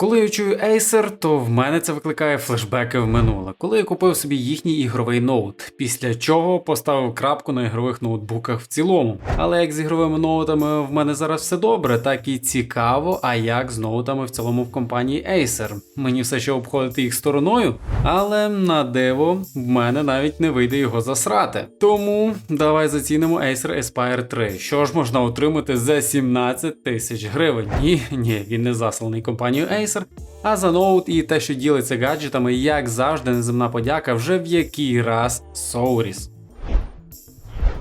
Коли я чую Acer, то в мене це викликає флешбеки в минуле, коли я купив собі їхній ігровий ноут, після чого поставив крапку на ігрових ноутбуках в цілому. Але як з ігровими ноутами в мене зараз все добре, так і цікаво, а як з ноутами в цілому в компанії Acer. Мені все ще обходити їх стороною, але на диво в мене навіть не вийде його засрати. Тому давай зацінимо Acer Aspire 3. Що ж можна отримати за 17 тисяч гривень? Ні, ні, він не засланий компанією Acer, а за ноут і те, що ділиться гаджетами, як завжди, неземна подяка вже в який раз Соуріс.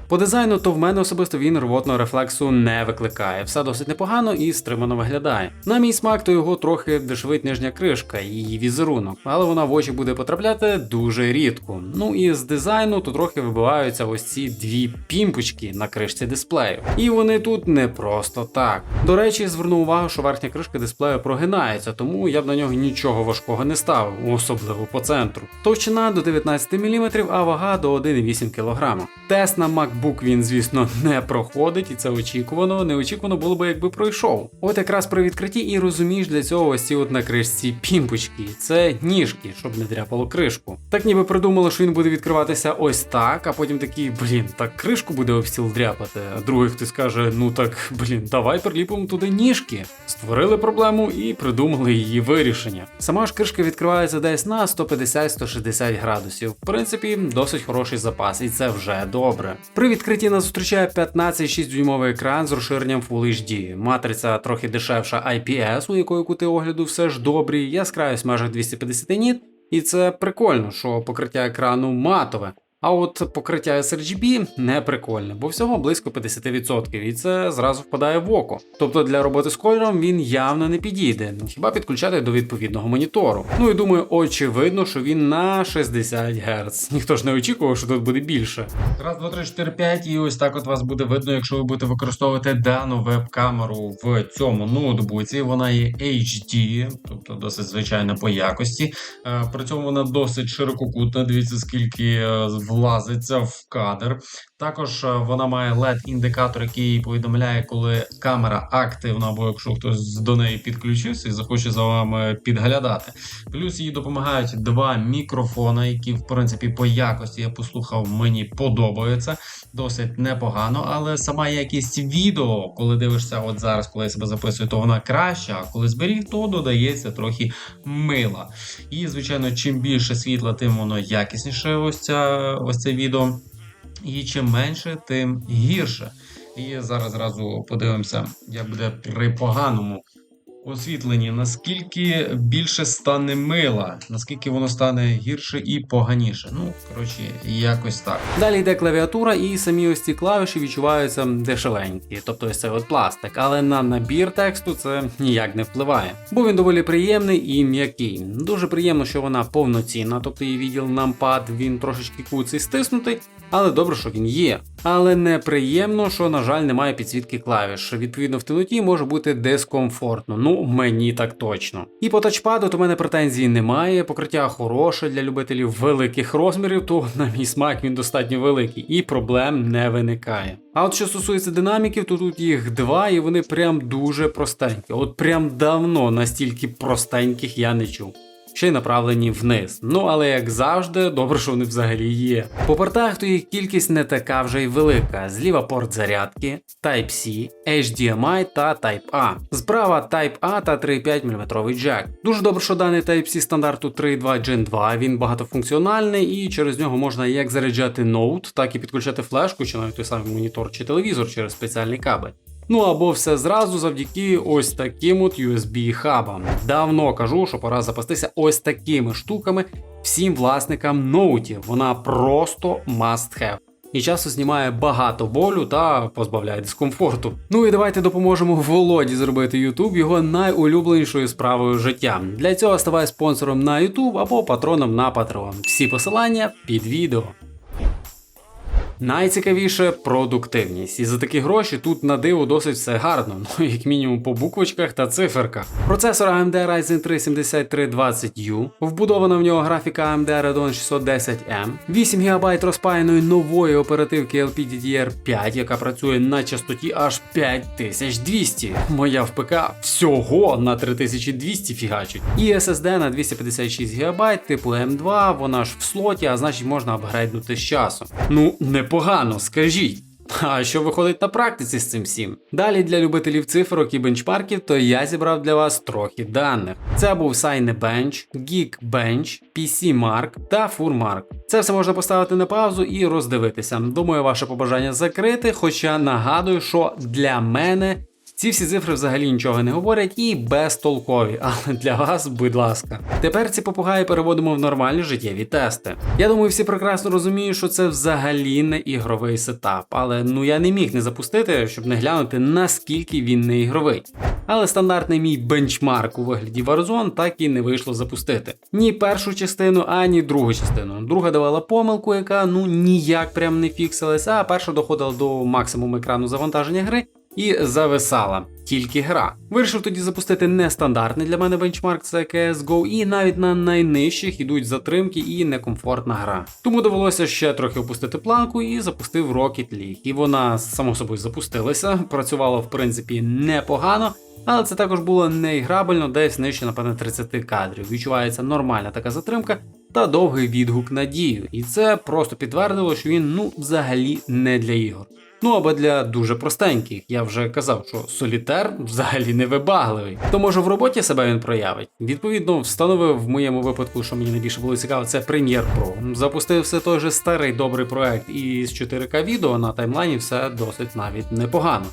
По дизайну, то в мене особисто він рвотного рефлексу не викликає. Все досить непогано і стримано виглядає. На мій смак, то його трохи дешевить нижня кришка її візерунок, але вона в очі буде потрапляти дуже рідко. Ну і з дизайну то трохи вибиваються ось ці дві пімпочки на кришці дисплею. І вони тут не просто так. До речі, зверну увагу, що верхня кришка дисплею прогинається, тому я б на нього нічого важкого не ставив, особливо по центру. Товщина до 19 мм, а вага до 1,8 кг. Тест на MacBook він, звісно, не проходить, і це очікувано. Неочікувано було би, якби пройшов. От якраз при відкритті і розумієш для цього ось ці от на кришці пімпочки. Це ніжки, щоб не дряпало кришку. Так ніби придумали, що він буде відкриватися ось так, а потім такий, блін, так кришку буде об стіл дряпати. А другий хтось каже, ну так, блін, давай приліпимо туди ніжки. Створили проблему і придумали її вирішення. Сама ж кришка відкривається десь на 150-160 градусів. В принципі, досить хороший запас, і це вже добре. При відкритті нас зустрічає 15,6 дюймовий екран з розширенням Full HD. Матриця трохи дешевша IPS, у якої кути огляду все ж добрі, яскравість майже 250 ніт. І це прикольно, що покриття екрану матове. А от покриття sRGB не прикольне, бо всього близько 50%, і це зразу впадає в око. Тобто для роботи з кольором він явно не підійде, хіба підключати до відповідного монітору. Ну і думаю, очевидно, що він на 60 Гц. Ніхто ж не очікував, що тут буде більше. Раз, два, три, чотири, п'ять, і ось так от вас буде видно, якщо ви будете використовувати дану веб-камеру в цьому ноутбуці. Вона є HD, тобто досить звичайна по якості. Е, При цьому вона досить ширококутна. Дивіться, скільки е, влазиться в кадр. Також е, вона має LED-індикатор, який повідомляє, коли камера активна, або якщо хтось до неї підключився і захоче за вами підглядати. Плюс їй допомагають два мікрофони, які, в принципі, по якості я послухав, мені подобаються. Досить непогано, але сама якість відео, коли дивишся, от зараз, коли я себе записую, то вона краща, а коли зберіг, то додається трохи мила. І, звичайно, чим більше світла, тим воно якісніше ось, ця, ось це відео. І чим менше, тим гірше. І зараз зразу подивимося, як буде при поганому освітленні, наскільки більше стане мила, наскільки воно стане гірше і поганіше. Ну, коротше, якось так. Далі йде клавіатура, і самі ось ці клавіші відчуваються дешевенькі, тобто ось це от пластик, але на набір тексту це ніяк не впливає. Бо він доволі приємний і м'який. Дуже приємно, що вона повноцінна, тобто її відділ нампад, він трошечки куций стиснутий, але добре, що він є. Але неприємно, що, на жаль, немає підсвітки клавіш. Відповідно, в темноті може бути дискомфортно. Ну, мені так точно. І по тачпаду то мене претензій немає. Покриття хороше для любителів великих розмірів, то на мій смак він достатньо великий і проблем не виникає. А от що стосується динаміків, то тут їх два, і вони прям дуже простенькі. От прям давно настільки простеньких я не чув ще й направлені вниз. Ну але як завжди, добре, що вони взагалі є. По портах то їх кількість не така вже й велика. Зліва порт зарядки, Type-C, HDMI та Type-A. Справа Type-A та 3,5 мм джек. Дуже добре, що даний Type-C стандарту 3.2 Gen 2, він багатофункціональний і через нього можна як заряджати ноут, так і підключати флешку, чи навіть той самий монітор чи телевізор через спеціальний кабель. Ну або все зразу завдяки ось таким от USB хабам. Давно кажу, що пора запастися ось такими штуками всім власникам ноутів. Вона просто must have. І часу знімає багато болю та позбавляє дискомфорту. Ну і давайте допоможемо Володі зробити YouTube його найулюбленішою справою життя. Для цього ставай спонсором на YouTube або патроном на Patreon. Всі посилання під відео. Найцікавіше продуктивність. І за такі гроші тут на диво досить все гарно, ну як мінімум по буквочках та циферках. Процесор AMD Ryzen 3 7320U, вбудована в нього графіка AMD Radeon 610M, 8 ГБ розпаяної нової оперативки LPDDR5, яка працює на частоті аж 5200. Моя в ПК всього на 3200 фігачить. І SSD на 256 ГБ, типу M2, вона ж в слоті, а значить можна апгрейднути з часу. Ну, непогано, скажіть. А що виходить на практиці з цим всім? Далі для любителів цифрок і бенчмарків, то я зібрав для вас трохи даних. Це був Cinebench, Geekbench, PCMark та FurMark. Це все можна поставити на паузу і роздивитися. Думаю, ваше побажання закрити, хоча нагадую, що для мене ці всі цифри взагалі нічого не говорять і безтолкові, але для вас, будь ласка. Тепер ці попугаї переводимо в нормальні життєві тести. Я думаю, всі прекрасно розуміють, що це взагалі не ігровий сетап, але ну я не міг не запустити, щоб не глянути, наскільки він не ігровий. Але стандартний мій бенчмарк у вигляді Warzone так і не вийшло запустити. Ні першу частину, ані другу частину. Друга давала помилку, яка ну ніяк прям не фіксилась, а перша доходила до максимуму екрану завантаження гри і зависала. Тільки гра. Вирішив тоді запустити нестандартний для мене бенчмарк це CSGO, і навіть на найнижчих ідуть затримки і некомфортна гра. Тому довелося ще трохи опустити планку і запустив Rocket League. І вона само собою запустилася, працювала в принципі непогано. Але це також було неіграбельно, десь нижче, напевне, 30 кадрів. Відчувається нормальна така затримка та довгий відгук на дію. І це просто підтвердило, що він ну взагалі не для ігор. Ну або для дуже простеньких. Я вже казав, що солітер взагалі не вибагливий. То може в роботі себе він проявить. Відповідно, встановив в моєму випадку, що мені найбільше було цікаво, це Premiere Pro. Запустив все той же старий добрий проект із з 4К відео на таймлайні все досить навіть непогано.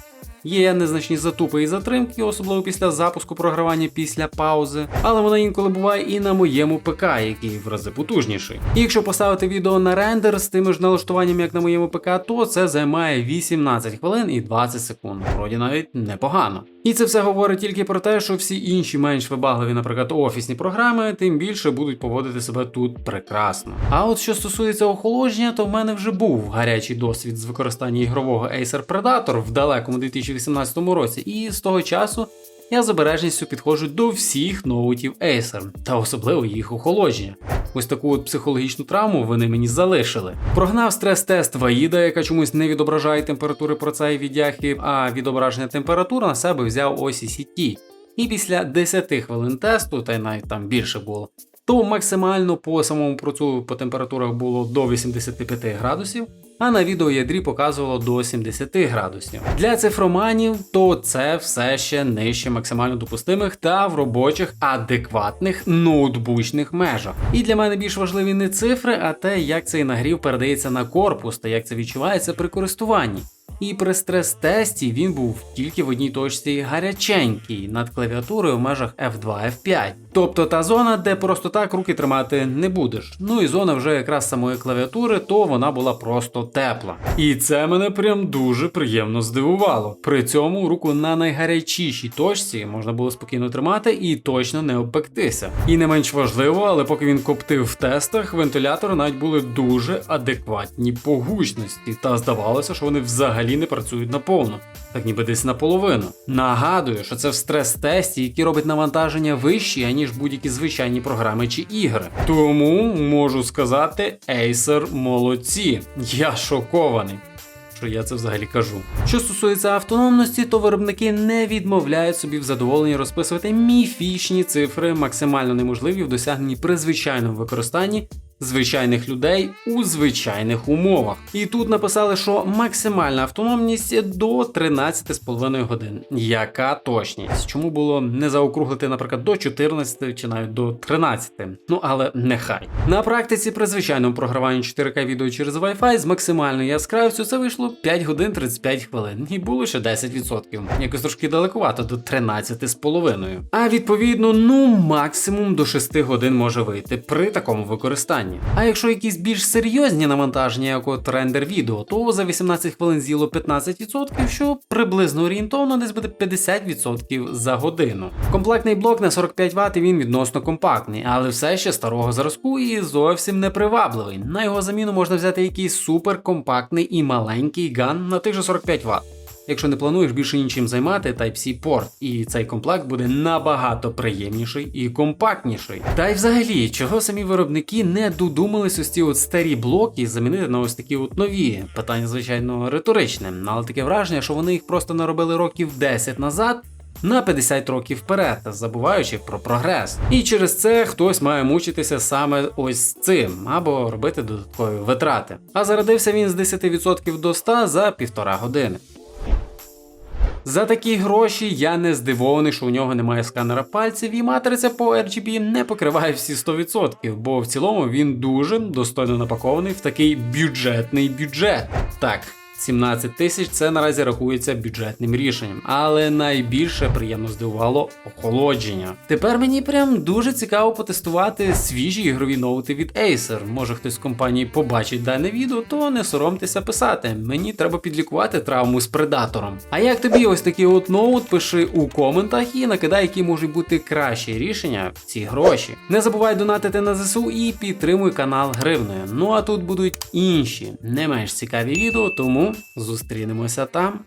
Є незначні затупи і затримки, особливо після запуску програвання після паузи, але вона інколи буває і на моєму ПК, який в рази потужніший. І якщо поставити відео на рендер з тими ж налаштуваннями, як на моєму ПК, то це займає 18 хвилин і 20 секунд. Вроді навіть непогано. І це все говорить тільки про те, що всі інші менш вибагливі, наприклад, офісні програми, тим більше будуть поводити себе тут прекрасно. А от що стосується охолодження, то в мене вже був гарячий досвід з використання ігрового Acer Predator в далекому 2018 році, і з того часу. Я з обережністю підходжу до всіх ноутів Acer, та особливо їх охолодження. Ось таку от психологічну травму вони мені залишили. Прогнав стрес-тест Ваїда, яка чомусь не відображає температури процеї віддяхи, а відображення температури на себе взяв ось і сіті. І після 10 хвилин тесту, та й навіть там більше було, то максимально по самому процу по температурах було до 85 градусів, а на відеоядрі показувало до 70 градусів. Для цифроманів то це все ще нижче максимально допустимих та в робочих адекватних ноутбучних межах. І для мене більш важливі не цифри, а те, як цей нагрів передається на корпус та як це відчувається при користуванні. І при стрес-тесті він був тільки в одній точці гаряченький над клавіатурою в межах F2 F5. Тобто та зона, де просто так руки тримати не будеш. Ну і зона вже якраз самої клавіатури, то вона була просто тепла. І це мене прям дуже приємно здивувало. При цьому руку на найгарячішій точці можна було спокійно тримати і точно не обпектися. І не менш важливо, але поки він коптив в тестах, вентилятори навіть були дуже адекватні по гучності, та здавалося, що вони взагалі не працюють наповну. Так ніби десь наполовину. Нагадую, що це в стрес-тесті, який робить навантаження вищі, аніж будь-які звичайні програми чи ігри. Тому можу сказати, Acer молодці. Я шокований. Що я це взагалі кажу. Що стосується автономності, то виробники не відмовляють собі в задоволенні розписувати міфічні цифри, максимально неможливі в досягненні при звичайному використанні звичайних людей у звичайних умовах. І тут написали, що максимальна автономність до 13,5 годин. Яка точність? Чому було не заокруглити, наприклад, до 14 чи навіть до 13? Ну але нехай. На практиці при звичайному програванні 4К відео через Wi-Fi з максимальною яскравістю це вийшло 5 годин 35 хвилин, і було ще 10%. Якось трошки далекувато до 13,5. А відповідно, ну максимум до 6 годин може вийти при такому використанні. Дані. А якщо якісь більш серйозні навантаження, як от рендер відео, то за 18 хвилин з'їло 15%, що приблизно орієнтовно десь буде 50% за годину. Комплектний блок на 45 Вт він відносно компактний, але все ще старого зразку і зовсім не привабливий. На його заміну можна взяти якийсь суперкомпактний і маленький ган на тих же 45 Вт. Якщо не плануєш більше нічим займати, Type-C порт, і цей комплект буде набагато приємніший і компактніший. Та й взагалі, чого самі виробники не додумались ось ці от старі блоки замінити на ось такі от нові. Питання, звичайно, риторичне, але таке враження, що вони їх просто наробили років 10 назад. На 50 років вперед, забуваючи про прогрес. І через це хтось має мучитися саме ось цим, або робити додаткові витрати. А зарядився він з 10% до 100 за півтора години. За такі гроші я не здивований, що у нього немає сканера пальців, і матриця по RGB не покриває всі 100%, бо в цілому він дуже достойно напакований в такий бюджетний бюджет. Так. 17 тисяч це наразі рахується бюджетним рішенням, але найбільше приємно здивувало охолодження. Тепер мені прям дуже цікаво потестувати свіжі ігрові ноути від Acer. Може хтось з компанії побачить дане відео, то не соромтеся писати. Мені треба підлікувати травму з предатором. А як тобі ось такий от ноут, пиши у коментах і накидай, які можуть бути кращі рішення в ці гроші. Не забувай донатити на ЗСУ і підтримуй канал гривною. Ну а тут будуть інші не менш цікаві відео, зустрінемося там.